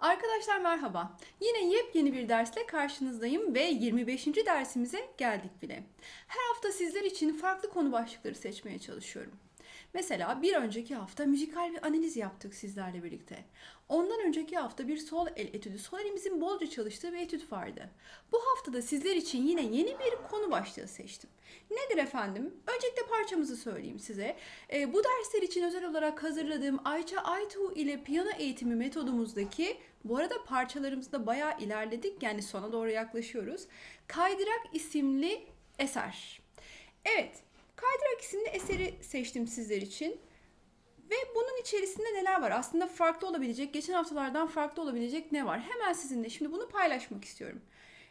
Arkadaşlar merhaba. Yine yepyeni bir dersle karşınızdayım ve 25. dersimize geldik bile. Her hafta sizler için farklı konu başlıkları seçmeye çalışıyorum. Mesela bir önceki hafta müzikal bir analiz yaptık sizlerle birlikte. Ondan önceki hafta bir sol el etüdü, sol elimizin bolca çalıştığı bir etüt vardı. Bu hafta da sizler için yine yeni bir konu başlığı seçtim. Nedir efendim? Öncelikle parçamızı söyleyeyim size. Ee, bu dersler için özel olarak hazırladığım Ayça Aytuğ ile piyano eğitimi metodumuzdaki bu arada parçalarımızda bayağı ilerledik yani sona doğru yaklaşıyoruz. Kaydırak isimli eser. Evet, Kaydırak isimli eseri seçtim sizler için. Ve bunun içerisinde neler var? Aslında farklı olabilecek, geçen haftalardan farklı olabilecek ne var? Hemen sizinle şimdi bunu paylaşmak istiyorum.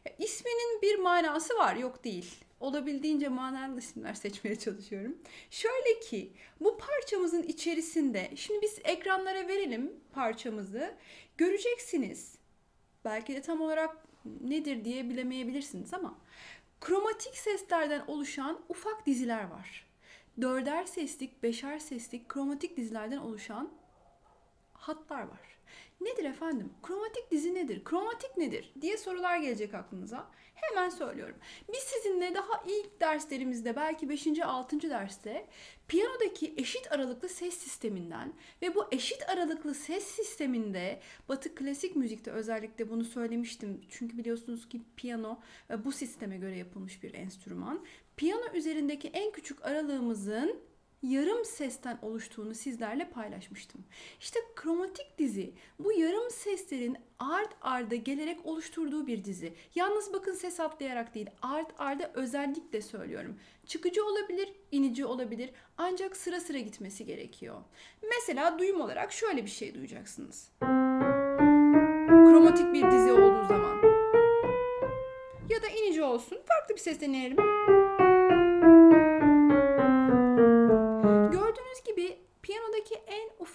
Ya, İsminin bir manası var, yok değil. Olabildiğince manalı isimler seçmeye çalışıyorum. Şöyle ki bu parçamızın içerisinde, şimdi biz ekranlara verelim parçamızı. Göreceksiniz. Belki de tam olarak nedir diye bilemeyebilirsiniz ama kromatik seslerden oluşan ufak diziler var. Dörder seslik, beşer seslik kromatik dizilerden oluşan hatlar var. Nedir efendim? Kromatik dizi nedir? Kromatik nedir? diye sorular gelecek aklınıza. Hemen söylüyorum. Biz sizinle daha ilk derslerimizde belki 5. 6. derste piyanodaki eşit aralıklı ses sisteminden ve bu eşit aralıklı ses sisteminde Batı klasik müzikte özellikle bunu söylemiştim. Çünkü biliyorsunuz ki piyano e, bu sisteme göre yapılmış bir enstrüman. Piyano üzerindeki en küçük aralığımızın yarım sesten oluştuğunu sizlerle paylaşmıştım. İşte kromatik dizi bu yarım seslerin art arda gelerek oluşturduğu bir dizi. Yalnız bakın ses atlayarak değil art arda özellikle söylüyorum. Çıkıcı olabilir, inici olabilir ancak sıra sıra gitmesi gerekiyor. Mesela duyum olarak şöyle bir şey duyacaksınız. Kromatik bir dizi olduğu zaman. Ya da inici olsun. Farklı bir ses deneyelim.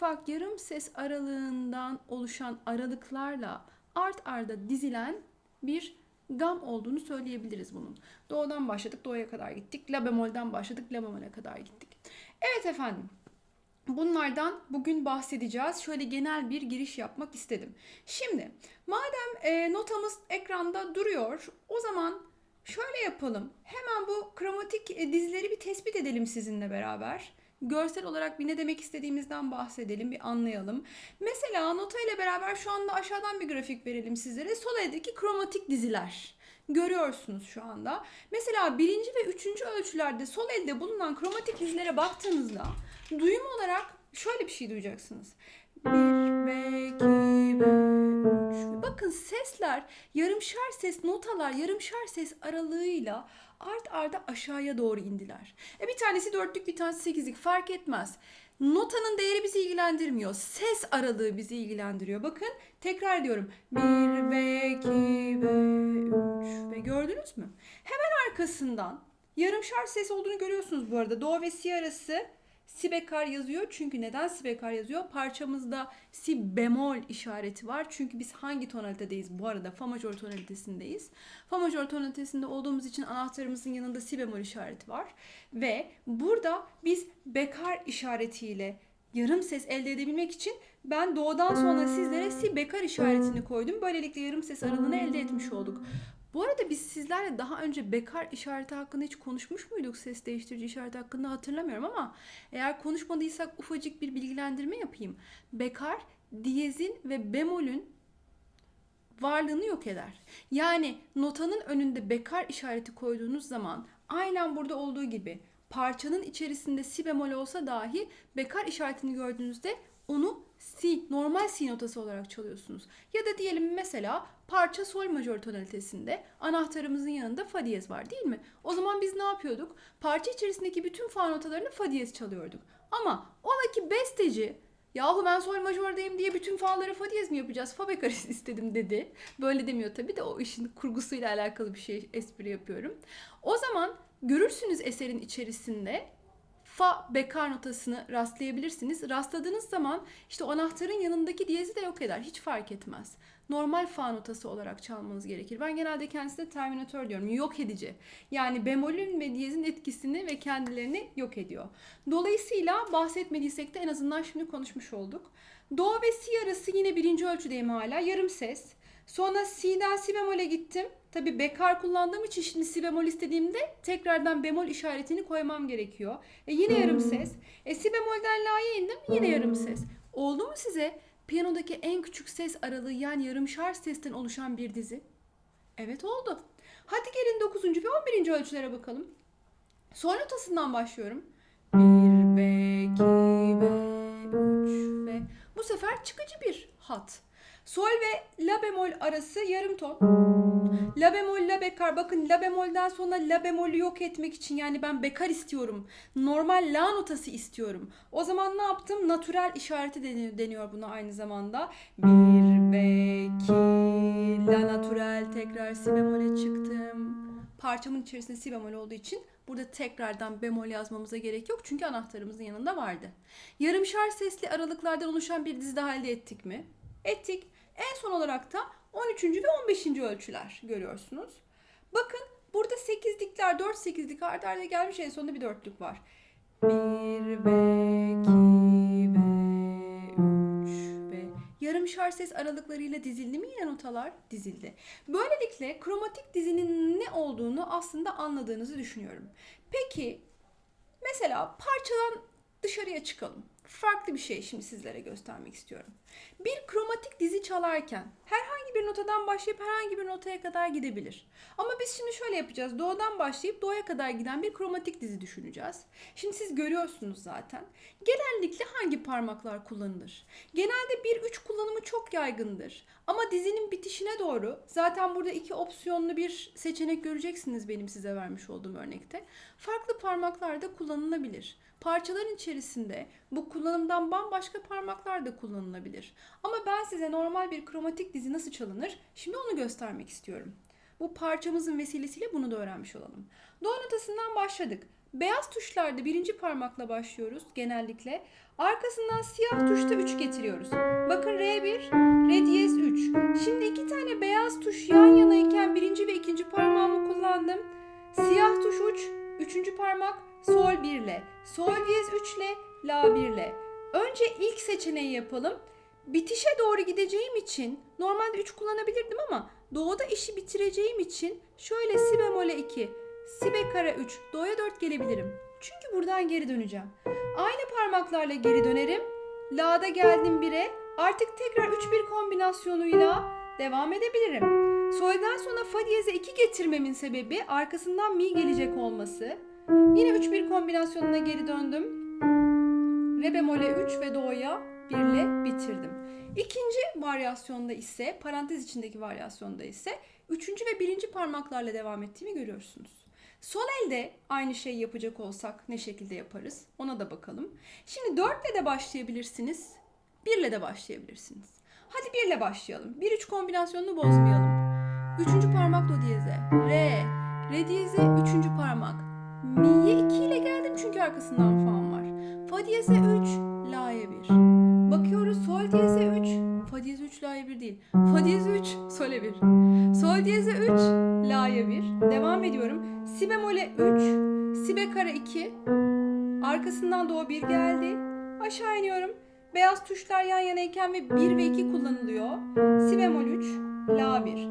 Ufak yarım ses aralığından oluşan aralıklarla art arda dizilen bir gam olduğunu söyleyebiliriz bunun. Do'dan başladık, do'ya kadar gittik. La bemolden başladık, la bemole kadar gittik. Evet efendim. Bunlardan bugün bahsedeceğiz. Şöyle genel bir giriş yapmak istedim. Şimdi madem e, notamız ekranda duruyor, o zaman şöyle yapalım. Hemen bu kromatik e, dizileri bir tespit edelim sizinle beraber. Görsel olarak bir ne demek istediğimizden bahsedelim, bir anlayalım. Mesela nota ile beraber şu anda aşağıdan bir grafik verelim sizlere. Sol eldeki kromatik diziler. Görüyorsunuz şu anda. Mesela birinci ve üçüncü ölçülerde sol elde bulunan kromatik dizilere baktığınızda duyum olarak şöyle bir şey duyacaksınız. Bir ve iki ve üç. Bakın sesler yarımşar ses notalar yarımşar ses aralığıyla art arda aşağıya doğru indiler. E bir tanesi dörtlük bir tanesi sekizlik fark etmez. Notanın değeri bizi ilgilendirmiyor. Ses aralığı bizi ilgilendiriyor. Bakın tekrar diyorum. Bir ve iki ve üç ve gördünüz mü? Hemen arkasından yarımşar ses olduğunu görüyorsunuz bu arada. Do ve si arası si bekar yazıyor. Çünkü neden si bekar yazıyor? Parçamızda si bemol işareti var. Çünkü biz hangi tonalitedeyiz? Bu arada fa majör tonalitesindeyiz. Fa majör tonalitesinde olduğumuz için anahtarımızın yanında si bemol işareti var. Ve burada biz bekar işaretiyle yarım ses elde edebilmek için ben doğudan sonra sizlere si bekar işaretini koydum. Böylelikle yarım ses aralığını elde etmiş olduk. Bu arada biz sizlerle daha önce bekar işareti hakkında hiç konuşmuş muyduk? Ses değiştirici işareti hakkında hatırlamıyorum ama eğer konuşmadıysak ufacık bir bilgilendirme yapayım. Bekar diyezin ve bemolün varlığını yok eder. Yani notanın önünde bekar işareti koyduğunuz zaman aynen burada olduğu gibi parçanın içerisinde si bemol olsa dahi bekar işaretini gördüğünüzde onu si, normal si notası olarak çalıyorsunuz. Ya da diyelim mesela parça sol majör tonalitesinde anahtarımızın yanında fa diyez var değil mi? O zaman biz ne yapıyorduk? Parça içerisindeki bütün fa notalarını fa diyez çalıyorduk. Ama ola ki besteci Yahu ben sol majördeyim diye bütün fa'ları fa diyez mi yapacağız? Fa bekar istedim dedi. Böyle demiyor tabii de o işin kurgusuyla alakalı bir şey espri yapıyorum. O zaman görürsünüz eserin içerisinde fa bekar notasını rastlayabilirsiniz. Rastladığınız zaman işte anahtarın yanındaki diyezi de yok eder. Hiç fark etmez. Normal fa notası olarak çalmanız gerekir. Ben genelde kendisine terminatör diyorum. Yok edici. Yani bemolün ve diyezin etkisini ve kendilerini yok ediyor. Dolayısıyla bahsetmediysek de en azından şimdi konuşmuş olduk. Do ve si arası yine birinci ölçüdeyim hala. Yarım ses. Sonra si'den si bemole gittim. Tabi bekar kullandığım için şimdi si bemol istediğimde tekrardan bemol işaretini koymam gerekiyor. E yine yarım ses. E si bemolden la'ya indim yine yarım ses. Oldu mu size piyanodaki en küçük ses aralığı yani yarımşar sesten oluşan bir dizi? Evet oldu. Hadi gelin 9. ve 11. ölçülere bakalım. Sol notasından başlıyorum. 1 ve 2 ve 3 ve bu sefer çıkıcı bir hat. Sol ve la bemol arası yarım ton. La bemol, la bekar. Bakın la bemolden sonra la bemolü yok etmek için yani ben bekar istiyorum. Normal la notası istiyorum. O zaman ne yaptım? Natural işareti deniyor, buna aynı zamanda. Bir ve iki la natural tekrar si bemole çıktım. Parçamın içerisinde si bemol olduğu için burada tekrardan bemol yazmamıza gerek yok. Çünkü anahtarımızın yanında vardı. Yarımşar sesli aralıklardan oluşan bir dizi daha ettik mi? Ettik. En son olarak da 13. ve 15. ölçüler görüyorsunuz. Bakın burada 8'likler 4 8'lik art arda gelmiş en sonunda bir dörtlük var. 1 ve 2 ve 3 ve yarımşar ses aralıklarıyla dizildi mi yine notalar? Dizildi. Böylelikle kromatik dizinin ne olduğunu aslında anladığınızı düşünüyorum. Peki mesela parçadan dışarıya çıkalım. Farklı bir şey şimdi sizlere göstermek istiyorum. Bir kromatik dizi çalarken herhangi bir notadan başlayıp herhangi bir notaya kadar gidebilir. Ama biz şimdi şöyle yapacağız. Do'dan başlayıp do'ya kadar giden bir kromatik dizi düşüneceğiz. Şimdi siz görüyorsunuz zaten. Genellikle hangi parmaklar kullanılır? Genelde 1-3 kullanımı çok yaygındır. Ama dizinin bitişine doğru zaten burada iki opsiyonlu bir seçenek göreceksiniz benim size vermiş olduğum örnekte. Farklı parmaklar da kullanılabilir. Parçaların içerisinde bu kullanımdan bambaşka parmaklar da kullanılabilir. Ama ben size normal bir kromatik dizi nasıl çalınır şimdi onu göstermek istiyorum. Bu parçamızın vesilesiyle bunu da öğrenmiş olalım. Do notasından başladık. Beyaz tuşlarda birinci parmakla başlıyoruz genellikle. Arkasından siyah tuşta 3 getiriyoruz. Bakın R1, Re diyez 3. Şimdi iki tane beyaz tuş yan yanayken birinci ve ikinci parmağımı kullandım. Siyah tuş uç, üçüncü parmak sol 1 ile, sol diyez 3 ile, la 1 ile. Önce ilk seçeneği yapalım. Bitişe doğru gideceğim için normalde 3 kullanabilirdim ama doğuda işi bitireceğim için şöyle si bemole 2, si bekara 3, do'ya 4 gelebilirim. Çünkü buradan geri döneceğim. Aynı parmaklarla geri dönerim. La'da geldim 1'e. Artık tekrar 3-1 kombinasyonuyla devam edebilirim. Sol'dan sonra fa diyeze 2 getirmemin sebebi arkasından mi gelecek olması. Yine 3-1 kombinasyonuna geri döndüm. Re bemole 3 ve do'ya 1 ile bitirdim. İkinci varyasyonda ise parantez içindeki varyasyonda ise üçüncü ve birinci parmaklarla devam ettiğimi görüyorsunuz. Sol elde aynı şeyi yapacak olsak ne şekilde yaparız? Ona da bakalım. Şimdi 4 ile de başlayabilirsiniz. 1 ile de başlayabilirsiniz. Hadi 1 ile başlayalım. 1-3 kombinasyonunu bozmayalım. Üçüncü parmak do diyeze. Re. Re diyeze üçüncü parmak. Mi'ye 2 ile geldim çünkü arkasından fa'm var. Fa diyeze 3, la'ya 1. Bakıyoruz sol diyeze 3, fa diyeze 3, la'ya 1 değil. Fa diyeze 3, sole 1. Sol diyeze 3, la'ya 1. Devam ediyorum. Si bemole 3, si bekara 2. Arkasından do 1 geldi. Aşağı iniyorum. Beyaz tuşlar yan yanayken ve 1 ve 2 kullanılıyor. Si bemol 3, la 1.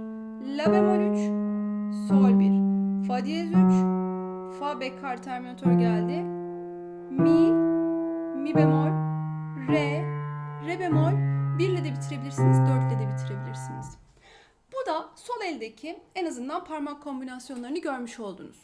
La bemol 3, sol 1. Fa diyez 3, fa bekar terminatör geldi. Mi, mi bemol, re, re bemol 1 ile de bitirebilirsiniz, 4 ile de bitirebilirsiniz. Bu da sol eldeki en azından parmak kombinasyonlarını görmüş oldunuz.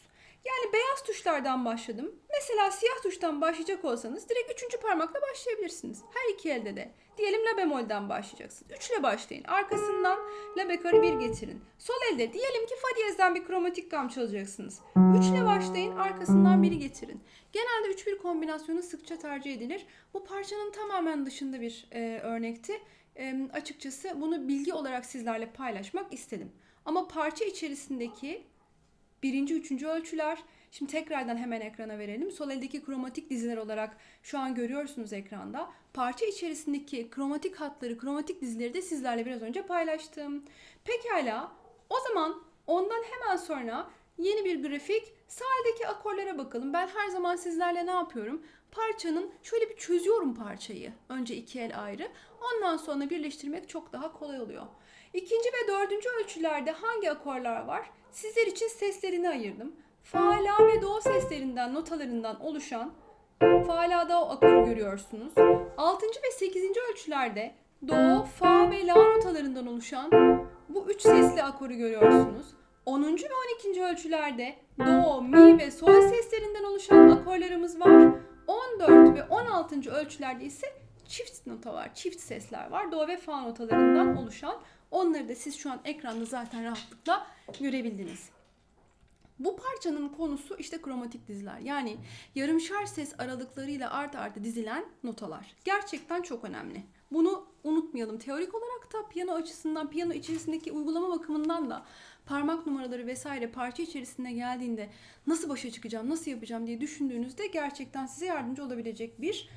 Yani beyaz tuşlardan başladım. Mesela siyah tuştan başlayacak olsanız direkt üçüncü parmakla başlayabilirsiniz. Her iki elde de. Diyelim la bemolden başlayacaksınız. 3 ile başlayın. Arkasından la bekarı 1 getirin. Sol elde diyelim ki fa diyezden bir kromatik gam çalacaksınız. 3 ile başlayın. Arkasından 1'i getirin. Genelde 3-1 kombinasyonu sıkça tercih edilir. Bu parçanın tamamen dışında bir e, örnekti. Açıkçası bunu bilgi olarak sizlerle paylaşmak istedim. Ama parça içerisindeki birinci, üçüncü ölçüler Şimdi tekrardan hemen ekrana verelim. Sol eldeki kromatik diziler olarak şu an görüyorsunuz ekranda. Parça içerisindeki kromatik hatları, kromatik dizileri de sizlerle biraz önce paylaştım. Pekala o zaman ondan hemen sonra yeni bir grafik sahildeki akorlara bakalım. Ben her zaman sizlerle ne yapıyorum? Parçanın şöyle bir çözüyorum parçayı. Önce iki el ayrı. Ondan sonra birleştirmek çok daha kolay oluyor. İkinci ve dördüncü ölçülerde hangi akorlar var? Sizler için seslerini ayırdım. Fa, la ve do seslerinden, notalarından oluşan fa, la, do akoru görüyorsunuz. Altıncı ve sekizinci ölçülerde do, fa ve la notalarından oluşan bu üç sesli akoru görüyorsunuz. 10. ve 12. ölçülerde do, mi ve sol seslerinden oluşan akorlarımız var. 14 ve 16. ölçülerde ise çift nota var, çift sesler var. Do ve fa notalarından oluşan. Onları da siz şu an ekranda zaten rahatlıkla görebildiniz. Bu parçanın konusu işte kromatik diziler. Yani yarımşar ses aralıklarıyla art arda dizilen notalar. Gerçekten çok önemli. Bunu unutmayalım. Teorik olarak da piyano açısından, piyano içerisindeki uygulama bakımından da parmak numaraları vesaire parça içerisinde geldiğinde nasıl başa çıkacağım, nasıl yapacağım diye düşündüğünüzde gerçekten size yardımcı olabilecek bir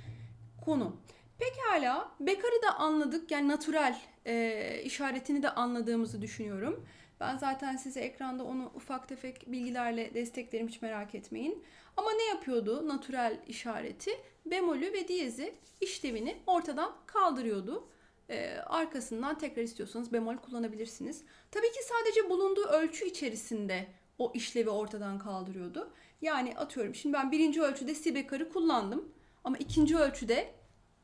konu. Pekala, bekarı da anladık. Yani natural e, işaretini de anladığımızı düşünüyorum. Ben zaten size ekranda onu ufak tefek bilgilerle desteklerim hiç merak etmeyin. Ama ne yapıyordu natural işareti? Bemolü ve diyezi işlevini ortadan kaldırıyordu. Ee, arkasından tekrar istiyorsanız bemol kullanabilirsiniz. Tabii ki sadece bulunduğu ölçü içerisinde o işlevi ortadan kaldırıyordu. Yani atıyorum şimdi ben birinci ölçüde si bekarı kullandım. Ama ikinci ölçüde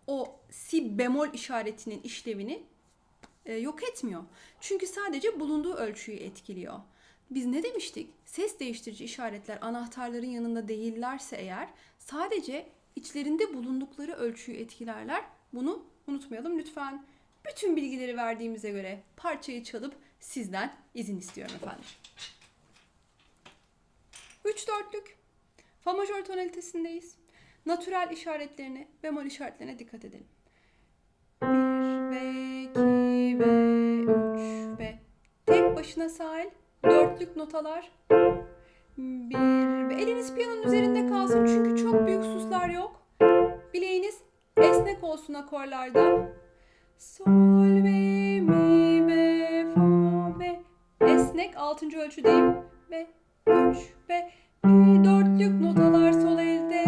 o si bemol işaretinin işlevini e, yok etmiyor. Çünkü sadece bulunduğu ölçüyü etkiliyor. Biz ne demiştik? Ses değiştirici işaretler anahtarların yanında değillerse eğer sadece içlerinde bulundukları ölçüyü etkilerler. Bunu unutmayalım lütfen. Bütün bilgileri verdiğimize göre parçayı çalıp sizden izin istiyorum efendim. Üç dörtlük. Fa majör tonalitesindeyiz. Natürel işaretlerine, bemol işaretlerine dikkat edelim. Bir ve iki ve üç ve tek başına sağ el, dörtlük notalar. Bir ve eliniz piyanonun üzerinde kalsın çünkü çok büyük suslar yok. Bileğiniz esnek olsun akorlarda. Sol ve mi ve fa ve esnek altıncı ölçüdeyim ve üç ve bir dörtlük notalar sol elde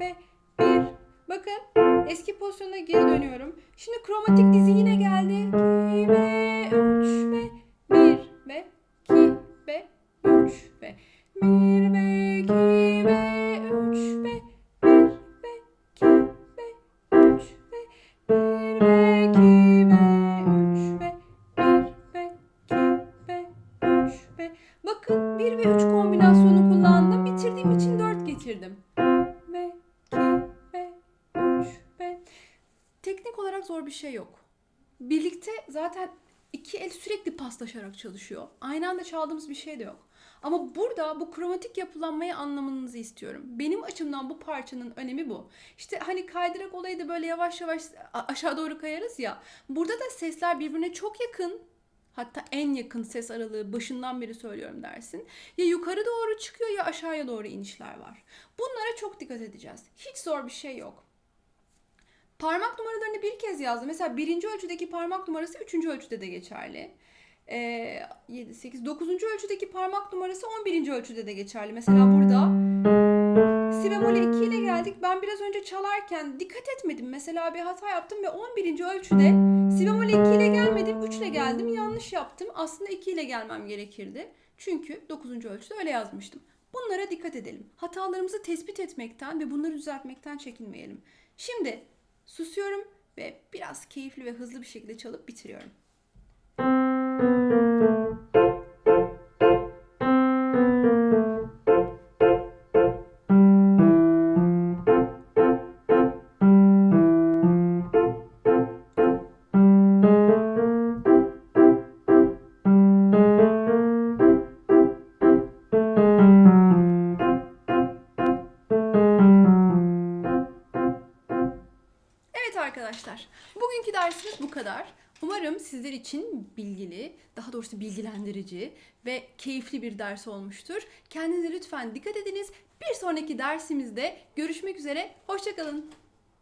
ve bir. Bakın eski pozisyona geri dönüyorum. Şimdi kromatik dizi yine geldi. Şey yok. Birlikte zaten iki el sürekli paslaşarak çalışıyor. Aynı anda çaldığımız bir şey de yok. Ama burada bu kromatik yapılanmayı anlamanızı istiyorum. Benim açımdan bu parçanın önemi bu. İşte hani kaydırak olayı da böyle yavaş yavaş aşağı doğru kayarız ya. Burada da sesler birbirine çok yakın. Hatta en yakın ses aralığı başından beri söylüyorum dersin. Ya yukarı doğru çıkıyor ya aşağıya doğru inişler var. Bunlara çok dikkat edeceğiz. Hiç zor bir şey yok. Parmak numaralarını bir kez yazdım. Mesela birinci ölçüdeki parmak numarası üçüncü ölçüde de geçerli. Ee, 7, 8, 9. ölçüdeki parmak numarası 11. ölçüde de geçerli. Mesela burada si bemol'e 2 ile geldik. Ben biraz önce çalarken dikkat etmedim. Mesela bir hata yaptım ve 11. ölçüde si bemol'e 2 ile gelmedim. 3 ile geldim. Yanlış yaptım. Aslında 2 ile gelmem gerekirdi. Çünkü 9. ölçüde öyle yazmıştım. Bunlara dikkat edelim. Hatalarımızı tespit etmekten ve bunları düzeltmekten çekinmeyelim. Şimdi susuyorum ve biraz keyifli ve hızlı bir şekilde çalıp bitiriyorum. Sizler için bilgili, daha doğrusu bilgilendirici ve keyifli bir ders olmuştur. Kendinize lütfen dikkat ediniz. Bir sonraki dersimizde görüşmek üzere. Hoşçakalın.